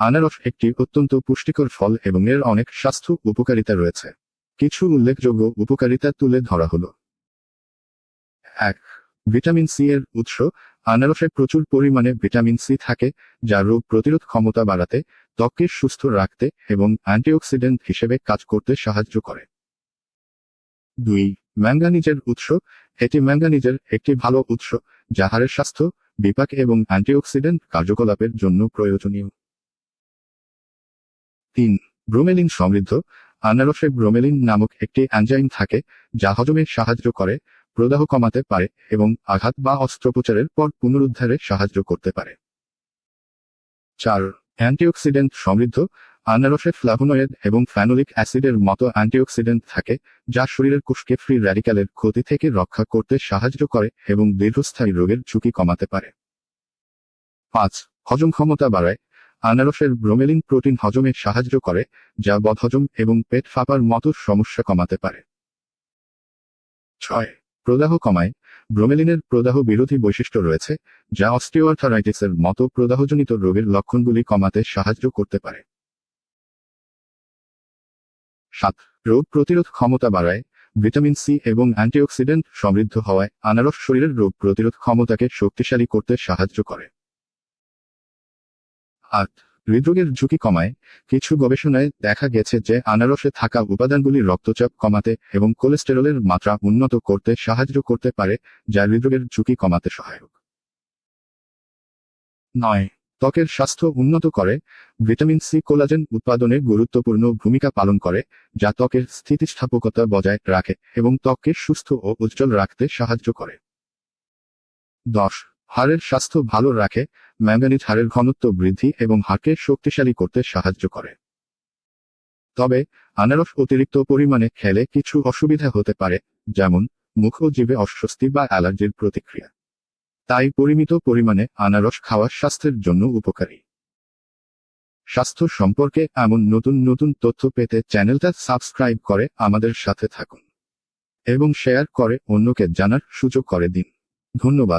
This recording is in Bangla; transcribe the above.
আনারস একটি অত্যন্ত পুষ্টিকর ফল এবং এর অনেক স্বাস্থ্য উপকারিতা রয়েছে। কিছু উল্লেখযোগ্য উপকারিতা তুলে ধরা হলো। এক, ভিটামিন সি এর উৎস। আনারসে প্রচুর পরিমাণে ভিটামিন সি থাকে, যা রোগ প্রতিরোধ ক্ষমতা বাড়াতে, ত্বককে সুস্থ রাখতে এবং অ্যান্টিঅক্সিডেন্ট হিসেবে কাজ করতে সাহায্য করে। দুই, ম্যাঙ্গানিজের উৎস। এটি ম্যাঙ্গানিজের একটি ভালো উৎস, যা হাড়ের স্বাস্থ্য, বিপাক এবং অ্যান্টিঅক্সিডেন্ট কার্যকলাপের জন্য প্রয়োজনীয়। তিন, ব্রোমেলিন সমৃদ্ধ। আনারসে ব্রোমেলিন নামক একটি অ্যানজাইম থাকে, যা হজমে সাহায্য করে, প্রদাহ কমাতে পারে এবং আঘাত বা অস্ত্রোপচারের পর পুনরুদ্ধারে সাহায্য করতে পারে। চার, অ্যান্টিঅক্সিডেন্ট সমৃদ্ধ। আনারসে ফ্লাভোনয়েড এবং ফ্যানোলিক অ্যাসিডের মতো অ্যান্টিঅক্সিডেন্ট থাকে, যা শরীরের কোষকে ফ্রি র্যাডিক্যালের ক্ষতি থেকে রক্ষা করতে সাহায্য করে এবং দীর্ঘস্থায়ী রোগের ঝুঁকি কমাতে পারে। পাঁচ, হজম ক্ষমতা বাড়ায়। আনারসের ব্রোমেলিন প্রোটিন হজমে সাহায্য করে, যা বদহজম এবং পেট ফাঁপার মতো সমস্যা কমাতে পারে। ছয়, প্রদাহ কমায়। ব্রোমেলিনের প্রদাহ বিরোধী বৈশিষ্ট্য রয়েছে, যা অস্টিওআর্থারাইটিসের মতো প্রদাহজনিত রোগের লক্ষণগুলি কমাতে সাহায্য করতে পারে। সাত, রোগ প্রতিরোধ ক্ষমতা বাড়ায়। ভিটামিন সি এবং অ্যান্টিঅক্সিডেন্ট সমৃদ্ধ হওয়ায় আনারস শরীরের রোগ প্রতিরোধ ক্ষমতাকে শক্তিশালী করতে সাহায্য করে। আট হৃদরোগের ঝুঁকি কমায়, কিছু গবেষণায় দেখা গেছে যে আনারসে থাকা উপাদানগুলি রক্তচাপ কমাতে এবং কোলেস্টেরলের মাত্রা উন্নত করতে সাহায্য করতে পারে, যা হৃদরোগের ঝুঁকি কমাতে সহায়ক। নয়, ত্বকের স্বাস্থ্য উন্নত করে, ভিটামিন সি কোলাজেন উৎপাদনে গুরুত্বপূর্ণ ভূমিকা পালন করে, যা ত্বকের স্থিতিস্থাপকতা বজায় রাখে এবং ত্বককে সুস্থ ও উজ্জ্বল রাখতে সাহায্য করে। দশ হাড়ের স্বাস্থ্য ভালো রাখে ম্যাঙ্গানিজ হাড়ের ঘনত্ব বৃদ্ধি এবং হাড়কে শক্তিশালী করতে সাহায্য করে। তবে, আনারস অতিরিক্ত পরিমাণে খেলে কিছু অসুবিধা হতে পারে, যেমন মুখ ও জীবে অস্বস্তি বা অ্যালার্জির প্রতিক্রিয়া। তাই পরিমিত পরিমাণে আনারস খাওয়া স্বাস্থ্যের জন্য উপকারী। স্বাস্থ্য সম্পর্কে এমন নতুন নতুন তথ্য পেতে চ্যানেলটা সাবস্ক্রাইব করে আমাদের সাথে থাকুন। এবং শেয়ার করে অন্যকে জানার সুযোগ করে দিন। ধন্যবাদ।